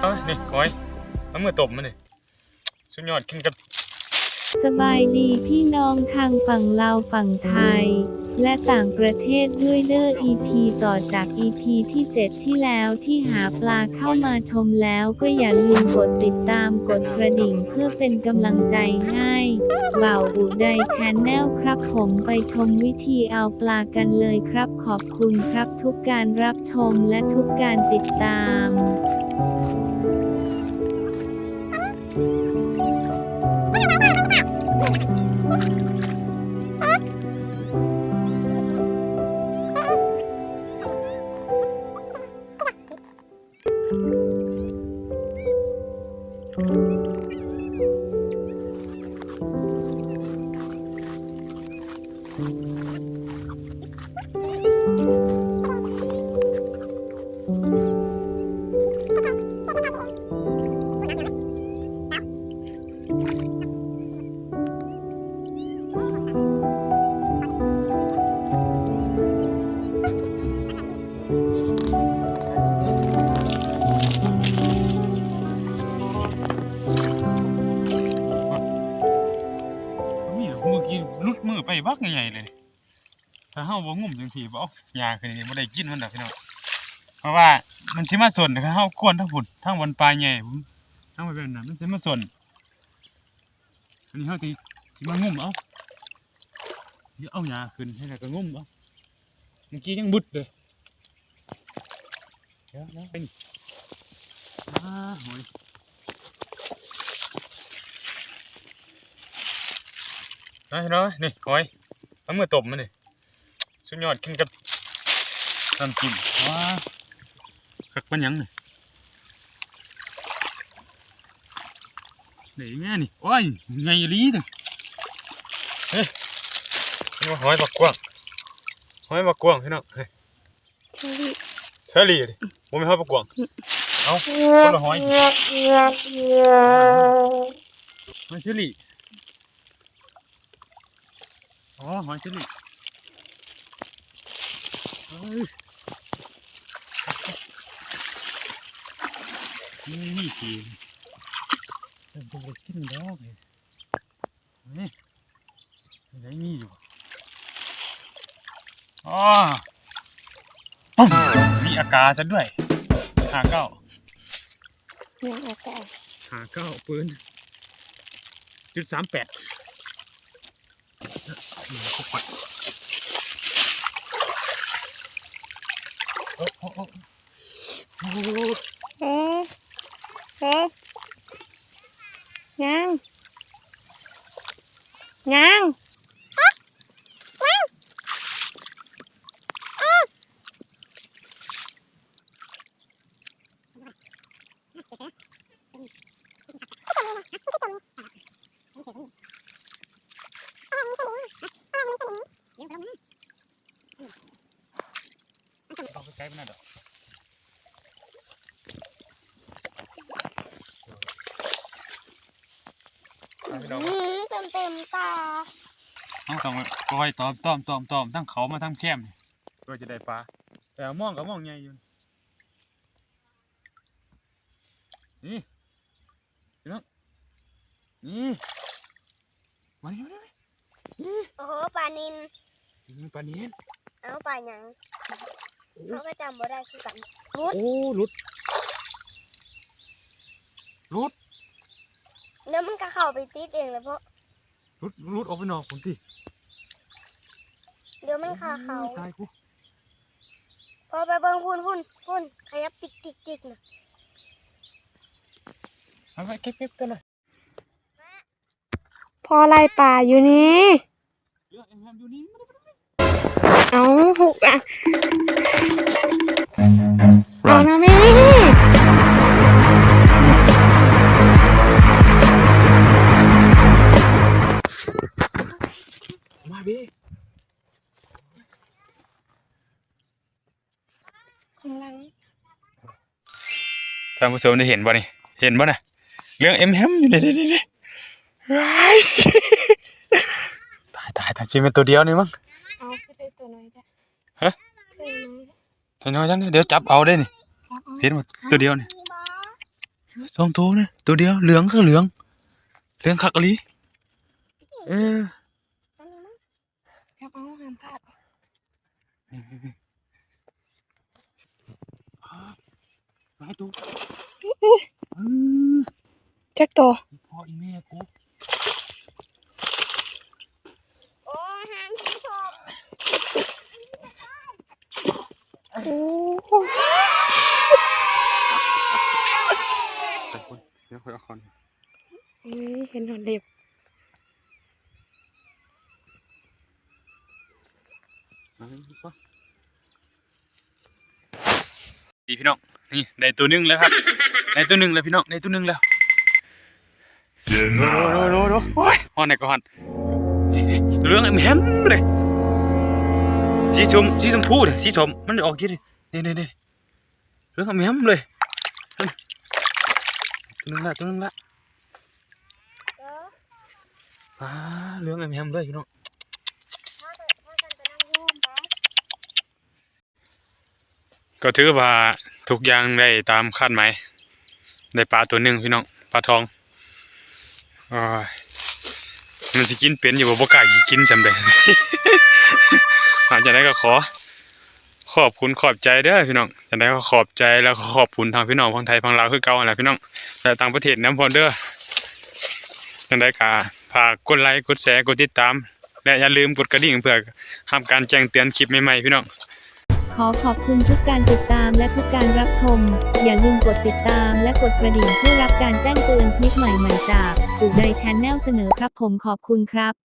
เอานี่คอยเอามือตบมันนี่สุดยอดกินกับสบายดีพี่น้องทางฝั่งลาวฝั่งไทย และต่างประเทศด้วยเด้อ EP ต่อจาก EP ที่ 7 ที่แล้วที่หาปลาเข้ามาชมแล้วก็อย่าลืมกดติดตามกดกระดิ่งเพื่อเป็นกำลังใจให้เบ่าวอุไดแชนแนลครับผมไปชมวิธีเอาปลากันเลยครับขอบคุณครับทุกการรับชมและทุกการติดตาม นี่ บักใหญ่ๆเลย ถ้าเฮาบ่งุ่มจังซี่บ่เอาหญ้าขึ้นนี่บ่ได้กินมันดอกพี่น้องเพราะว่ามันสิมาสนถ้าเฮากวนทั้งพุ่นทั้งบนปลายใหญ่ผมทั้งไปแบบนั้นมันสิมาสนอันนี้เฮาสิสิมางุ่มเอาเดี๋ยวเอาหญ้าขึ้นให้แล้วก็งุ่มเอาเมื่อกี้ยังบุดเลยเดี๋ยวๆไปนี่อ้าโหย นะเห็นไหมนี่หอยเอามือตบมันนี่สุดยอดกินกับน้ำจิ้มว้าคักปันหยังนี่นี่แม่นี่โอ้ยไงลีจังเฮ้ยนี่ว่าหอยบักกวางหอยบักกวางพี่น้องเฮ้ยเสลีดิบ่แม่นหอยบักกวางเอาคนละหอยหอยเสลี อ๋อหอยเชอรี่เฮ้ยนี่นี่สิเริ่มจะไปกินแล้วเลยนี่ไหนมีอยู่อ๋อปุ้มมีอากาซะด้วยหาเก้ายังอากาศหาเก้าปืนจุดสามแปด โอ้โอ้โอ้โอ้เอ๊ะเอ๊ะยังยัง เอาไป ใกล้มันน่ะดอกเอาพี่น้องอืมเต็มเต็มๆตาเอาต้องคอยตอมตอมตอมตอมทั้งเขามาทั้งแคมนี่เพื่อจะได้ปลาแต่มองก็มองใหญ่อยู่นี่พี่น้องนี่มาดิมาดิมาดิโอ้โหปลานินนี่ปลาเนียนเอาปลาหยัง เขาก็จำบ่ได้คือกันโอ้หลุดหลุดเดี๋ยวมันก็เข้าไปติดเองเลยเพราะหลุดหลุดออกไปนอกคนที่เดี๋ยวมันคาเขาตายกูพอไปเบิ่งพุ่นพุ่นพุ่นขยับติ๊กติ๊กติ๊กนะเอาไปเก็บเก็บกันเลยพอไล่ป่าอยู่นี่เยอะเอ็มแฮมอยู่นี่ไม่ได้ เอาหุกอะเอานะแม่มาพี่ข้างหลังท่านผู้ชมได้เห็นบ่นี่เห็นบ่น่ะเรื่องเอ็มแฮมอยู่นี่นี่นี่นี่ร้ายตายตายตายจริงเป็นตัวเดียวนี่มั้งเอาขึ้น ได้ตัวน้อยจ้ะฮะขึ้นน้อยเห็นน้อยจังเดี๋ยวจับเอาได้นี่จ้ะเอาเห็นหมดตัวเดียวนี่มีบอสองตัวนะตัวเดียวเหลืองคือเหลือง เหลืองคักอะลีเอออันนี้มั้งจับเอาห้ามพลาดหลายตัวเออจักตัว พ่ออีแม่กู โอ้หางสีทองโอ้ แต่คนเดี๋ยวคอยเอาคอนยเห็นหนอนเล็บดีพี่น้องนี่ได้ตัวหนึงแล้วครับ ได้ตัวหนึงแล้วพี่น้องได้ตัวหนึงแล้วโดโดโดโดโอ้ยฮอนไหนก็ฮอนเหลืองแหมเลย สีชมสีชมพูเลยสีชมมันออกกี่นี่นี่นี่นี่เหลืองแหมเลยตัวนึงละตัวนึงละเอออ่าเหลืองแหมเลยพี่น้องก็ถือว่าทุกอย่างได้ตามคาดหมายได้ปลาตัวหนึ่งพี่น้องปลาทองอมันสิกินเป็นอยู่บ่บ่กล้ากินจำได้ อาจจะได้ก็ขอ ขอบคุณขอบใจเด้อพี่น้องจะได้ก็ขอบใจแล้วขอบคุณทางพี่น้องฝั่งไทยฝั่งลาวคือเก่าขนแหละพี่น้องแต่ต่างประเทศน้ำพอเด้อจังได้ก็ฝากกดไลค์กดแชร์กดติดตาม และอย่าลืมกดกระดิ่งเพื่อห้ามการแจ้งเตือนคลิปใหม่ๆพี่น้องขอขอบคุณทุกการติดตามและทุกการรับชม อย่าลืมกดติดตามและกดกระดิ่งเพื่อรับการแจ้งเตือนคลิปใหม่ๆจากปู่ใดชนแนลเสนอครับผมขอบคุณครับ